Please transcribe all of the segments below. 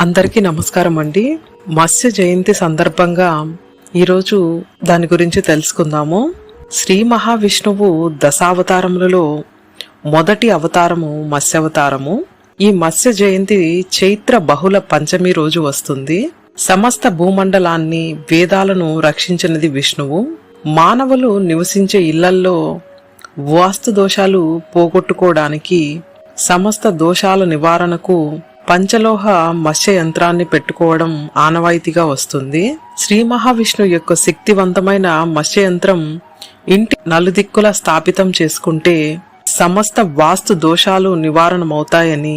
అందరికీ నమస్కారం అండి. మత్స్య జయంతి సందర్భంగా ఈరోజు దాని గురించి తెలుసుకుందాము. శ్రీ మహావిష్ణువు దశావతారములలో మొదటి అవతారము మత్స్యావతారము. ఈ మత్స్య జయంతి చైత్ర బహుళ పంచమి రోజు వస్తుంది. సమస్త భూమండలాన్ని వేదాలను రక్షించినది విష్ణువు. మానవులు నివసించే ఇళ్ళల్లో వాస్తు దోషాలు పోగొట్టుకోవడానికి సమస్త దోషాల నివారణకు పంచలోహ మత్స్య యంత్రాన్ని పెట్టుకోవడం ఆనవాయితీగా వస్తుంది. శ్రీ మహావిష్ణు యొక్క శక్తివంతమైన మత్స్య యంత్రం ఇంటి నలుదిక్కుల స్థాపితం చేసుకుంటే సమస్త వాస్తు దోషాలు నివారణమవుతాయని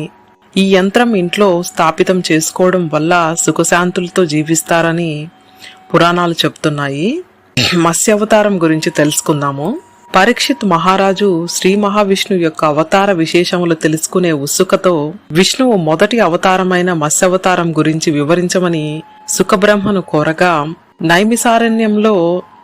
ఈ యంత్రం ఇంట్లో స్థాపితం చేసుకోవడం వల్ల సుఖశాంతులతో జీవిస్తారని పురాణాలు చెప్తున్నాయి. మత్స్య అవతారం గురించి తెలుసుకుందాము. పరీక్షిత్ మహారాజు శ్రీ మహావిష్ణు యొక్క అవతార విశేషములు తెలుసుకునే ఉత్సుకతో విష్ణువు మొదటి అవతారమైన మత్స్యవతారం గురించి వివరించమని సుఖబ్రహ్మను కోరగా నైమిసారణ్యంలో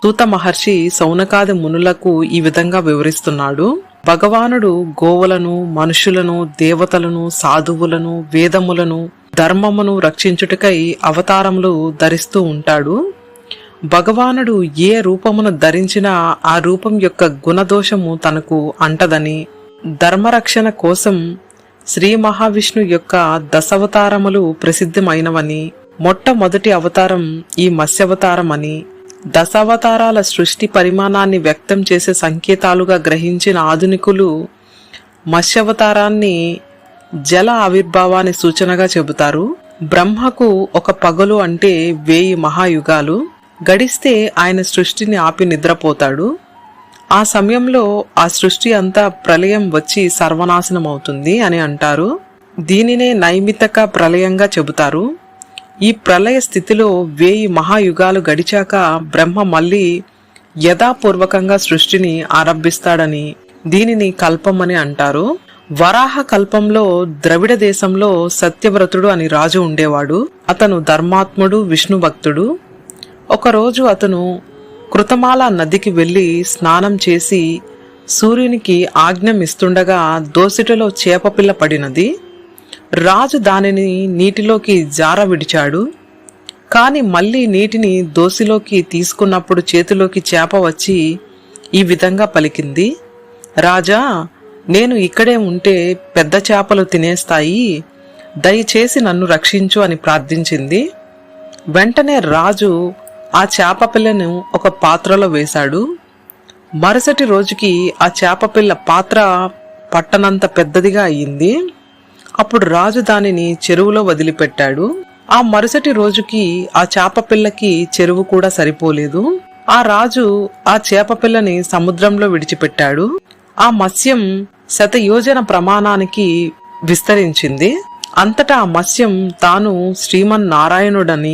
సూత మహర్షి సౌనకాది మునులకు ఈ విధంగా వివరిస్తున్నాడు. భగవానుడు గోవులను మనుషులను దేవతలను సాధువులను వేదములను ధర్మమును రక్షించుటకై అవతారములు ధరిస్తూ ఉంటాడు. భగవానుడు ఏ రూపమును ధరించినా ఆ రూపం యొక్క గుణదోషము తనకు అంటదని ధర్మరక్షణ కోసం శ్రీ మహావిష్ణు యొక్క దశావతారములు ప్రసిద్ధమైనవని మొట్టమొదటి అవతారం ఈ మత్స్యవతారమని దశావతారాల సృష్టి పరిమాణాన్ని వ్యక్తం చేసే సంకేతాలుగా గ్రహించిన ఆధునికులు మత్స్యవతారాన్ని జల ఆవిర్భావాన్ని సూచనగా చెబుతారు. బ్రహ్మకు ఒక పగలు అంటే వేయి మహాయుగాలు. గడిస్తే ఆయన సృష్టిని ఆపి నిద్రపోతాడు. ఆ సమయంలో ఆ సృష్టి అంతా ప్రళయం వచ్చి సర్వనాశనం అవుతుంది అని అంటారు. దీనినే నైమితక ప్రళయంగా చెబుతారు. ఈ ప్రళయ స్థితిలో వేయి మహాయుగాలు గడిచాక బ్రహ్మ మళ్ళీ యథాపూర్వకంగా సృష్టిని ఆరంభిస్తాడని దీనిని కల్పం అని అంటారు. వరాహ కల్పంలో ద్రవిడ దేశంలో సత్యవ్రతుడు అని రాజు ఉండేవాడు. అతను ధర్మాత్ముడు విష్ణు భక్తుడు ఒకరోజు అతను కృతమాల నదికి వెళ్ళి స్నానం చేసి సూర్యునికి ఆజ్ఞం ఇస్తుండగా చేపపిల్ల పడినది. రాజు దానిని నీటిలోకి జార విడిచాడు. కానీ మళ్ళీ నీటిని దోసిలోకి తీసుకున్నప్పుడు చేతిలోకి చేప వచ్చి ఈ విధంగా పలికింది. రాజా నేను ఇక్కడే ఉంటే పెద్ద చేపలు తినేస్తాయి. దయచేసి నన్ను రక్షించు అని ప్రార్థించింది. వెంటనే రాజు ఆ చేప పిల్లను ఒక పాత్రలో వేశాడు. మరుసటి రోజుకి ఆ చేప పిల్ల పాత్ర పట్టనంత పెద్దదిగా అయ్యింది. అప్పుడు రాజు దానిని చెరువులో వదిలిపెట్టాడు. ఆ మరుసటి రోజుకి ఆ చేప పిల్లకి చెరువు కూడా సరిపోలేదు. ఆ రాజు ఆ చేప పిల్లని సముద్రంలో విడిచిపెట్టాడు. ఆ మత్స్యం శతయోజన ప్రమాణానికి విస్తరించింది. అంతటా ఆ మత్స్యం తాను శ్రీమన్నారాయణుడని